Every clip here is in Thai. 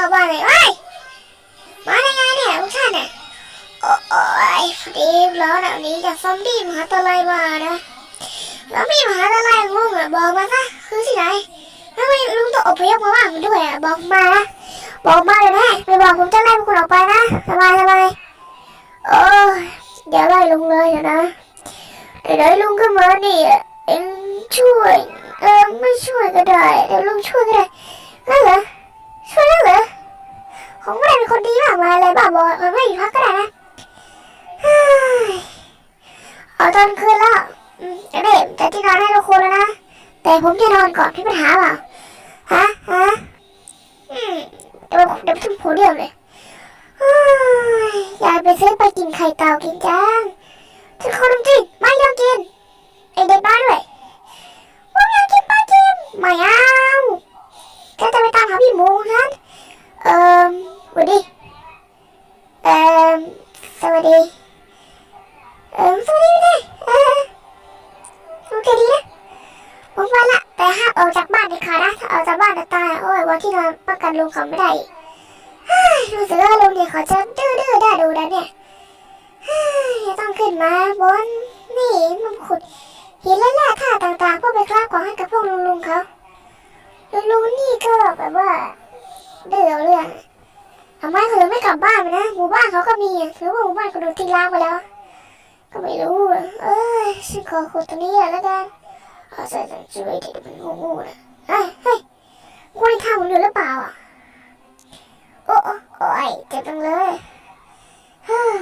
างๆอะเข้าบ้านเลยเฮ้ยมาได้ไงเนี่ยพวกท่านเนี่ยโอ้ยพอดีร้อนแบบนี้จากซอมบี้มหาตะไลมานะซอมบี้มหาตะไลงงอะบอกมาซะคือที่ไหนทำไมลุงต้องอพยพมาบ้านมันด้วยอะบอกมานะบอกมาเลยแม่ไม่บอกผมจะไล่พวกคุณออกไปนะสบายสบายโอ้ยเดี๋ยวไล่ลุงเลยเดี๋ยวนะเดี๋ยวลุงก็มานี่อะเอ็งช่วยเออไม่ช่วยก็ได้เดี๋ยวลุงช่วยก็ได้ คนดีมากมายเลยบ้าบอมันไม่อยู่พักก็ได้นะเอาตอนคืนแล้วเดี๋ยวเด็จะที่นอนให้ทุกคนแล้วนะ แต่ผมจะนอนก่อนพี่ปัญหาเปล่าฮะฮะเดี๋ยวเดี๋ยวทุ่มโผเดียวเลยยอยากไปซื้อไปกินไข่เต่ากินจัง สวัสดี เออสวัสดีเลยเอ่อโอเคดีนะผมไปละ แต่ห้ามออกจากบ้านเด็ดขาดนะถ้าออกจากบ้านจะตายโอ้ยวันที่นอนประกันลุงเขาไม่ได้รู้สึกว่าลุงเนี่ยเขาจะดื้อๆได้ดูนะเนี่ยจะต้องขึ้นมาบนนี่มันขุดหินและแร่ธาตุต่างๆเพื่อไปคราบของให้กับพวกลุงลุงๆเขาลุงลุงนี่ก็แบบว่าดื้อเรื่อง ทำไมเขาถึงไม่กลับบ้านนะหมู่บ้านเขาก็มีหรือว่าหมู่บ้านเขาโดนทิ้งร้างไปแล้ว ก็ไม่รู้เอ้ยฉันขอขุดตรงนี้แล้วกันเอาใส่ใส่ช่วยเด็กมันงูๆนะเฮ้ยเฮ้ยกูได้ทำมันอยู่หรือเปล่าอะโอ้โอ้ยเจ็บจังเลยฮ้ย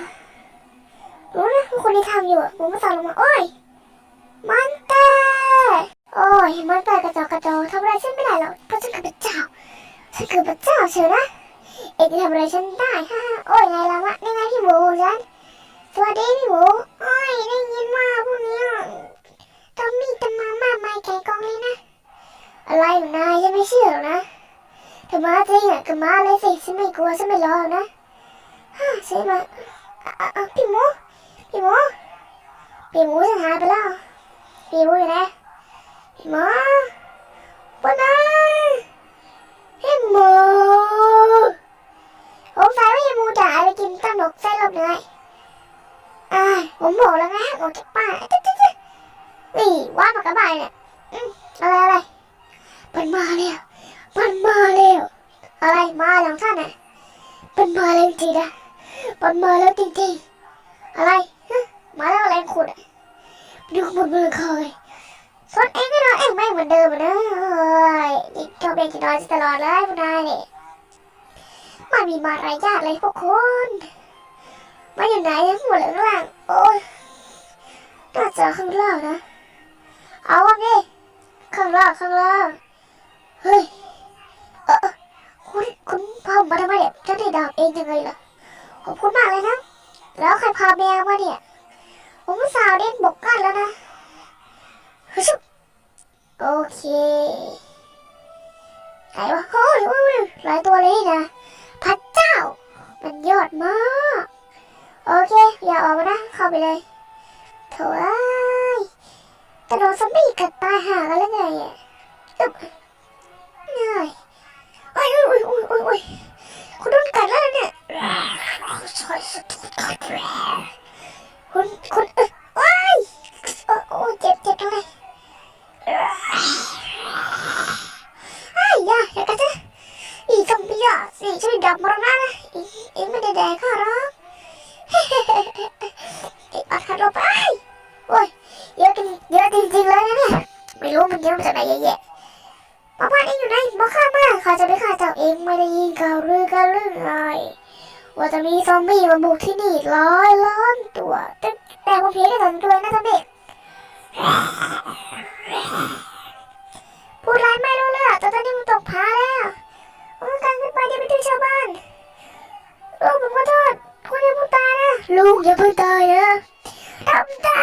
รู้นะว่าคนที่ทำอยู่ผมมาสั่งลงมาโอ้ยมันเตอร์โอ้ยมันเตอร์กระจอกกระจอกทำอะไรฉันไม่ได้หรอกเพราะฉันคือพระเจ้าฉันคือพระเจ้าเชียวนะ เอกจทำอะไรฉันได้ฮ่าโอ้ยไงละวะนี่ไงพี่หมูฉันสวัสดีพี่หมูโอ้ยได้ยินว่าพวกนี้ต้องมีตำมามากมายแก่กองเลยนะ อะไรของนายฉันไม่เชื่อหรอกนะถ้ามาจริงอะก็มาเลยสิฉันไม่กลัวฉันไม่รอนะฮ่าใช่ไหมพี่หมูพี่หมูพี่หมูฉันหายไปแล้วพี่หมูอยู่ไหนพี่หมู บอกแล้วไงออกจากบ้านจ๊ะจ๊ะจ๊ะนี่ว่าปากกระบายเนี่ยอะไรอะไรมันมาแล้วมันมาแล้วอะไรมาแล้วท่านน่ะมันมาแล้วจริงๆนะมันมาแล้วจริงๆอะไรมาแล้วอะไรขุดอะดูหมดมือคยส่วนเองก็นอนเองไม่เหมือนเดิมอนะเฮ้ยนี่ชอบเล่นกีฬาตลอดเลยพวกนายนี่ไม่มีมารยาทเลยพวกคุณมาอยู่ไหนเนี่ยหมดเลยข้างล่างโอ้ย น่าจะข้างล่างนะ เอาวะนี่ข้างล่างข้างล่าง เฮ้ย เออคุณคุณพาผมมาทำไมเนี่ยจะได้ดาบเองยังไงล่ะ ขอบคุณมากเลยนะ แล้วใครพาแมวมาเนี่ย ผมสาวเล่นบกกันแล้วนะฮึชุบโอเคไหนวะโอ้ยโอ้ยหลายตัวเลยนะพระเจ้า มันยอดมาก โอเค อย่าออกมานะ เข้าไปเลย โถ่เอ้ยจะโดนซอมบี้กัดตายห่ากันแล้วไงอะอึ๊บเหนื่อยโอ้ยโอ้ยโอ้ยโอ้ยโอ้ยคุณโดนกัดแล้วเนี่ยคุณคุณอ้ยโอ้ยโอ้โอ้เจ็บเจ็บจังเลยไอ้ย่าอย่ากัดนะอีซอมบี้อะสิช่วยดับมรณะนะอีอีไม่ได้แดกข้าหรอกไอ้ยอัดขัดเราไป โอ้ยเยอะจริงเยอะจริงๆเลยนะเนี่ยไม่รู้มันเยอะจากไหนเยอะแยะมาบ้านเองอยู่ไหนมาฆ่ามาข้าจะไปฆ่าเจ้าเองไม่ได้ยินข่าวเรือกันเรื่องอะไรว่าจะมีซอมบี้มาบุกที่นี่ร้อยล้านตัวแต่แต่ผมเพียงแค่สองตัวนะซอมบี้พูดอะไรไม่รู้เรื่องตอนนี้มันตกผาแล้วผมต้องการขึ้นไปเดี๋ยวไปถึงชาวบ้านลูกผมขอโทษคุณอย่าเพิ่งตายนะลูกอย่าเพิ่งตายนะทำได้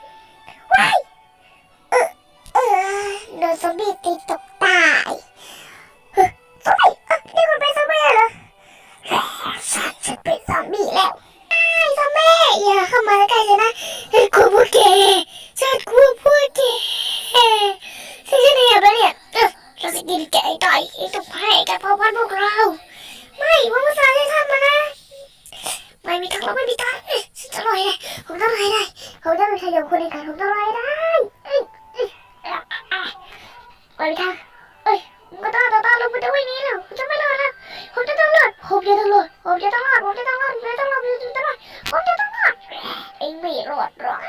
ซอมบี้ตีตกตายเฮ้ยซอมบี้เอ้ยนี่คุณเป็นซอมบี้เหรอฉันจะเป็นซอมบี้แล้วไอ้ซอมบี้อย่าเข้ามาใกล้ฉันนะเฮ้ยกูพูดเกย์ฉันกูพูดเกย์ฉันจะเนี่ยไปเนี่ยเราจะกินแกะไก่ไอ้ตุ๊กไผ่กับพ่อพันพวกเรา ไม่ว่าภาษาที่ทำมานะไม่มีทางเราไม่มีทางฉันจะลอยได้ผมต้องลอยได้ผมจะเป็นชายของคนในการผมต้องลอยได้ ไม่มีทางเอ้ยก็ต้องต้องต้องลงไปด้วยนี้แล้วจะไม่รอดแล้วผมจะต้องรอดผมจะต้องรอดผมจะต้องรอดผมจะต้องรอดผมจะต้องรอดผมจะต้องรอดผมจะต้องรอดเองไม่รอดหรอก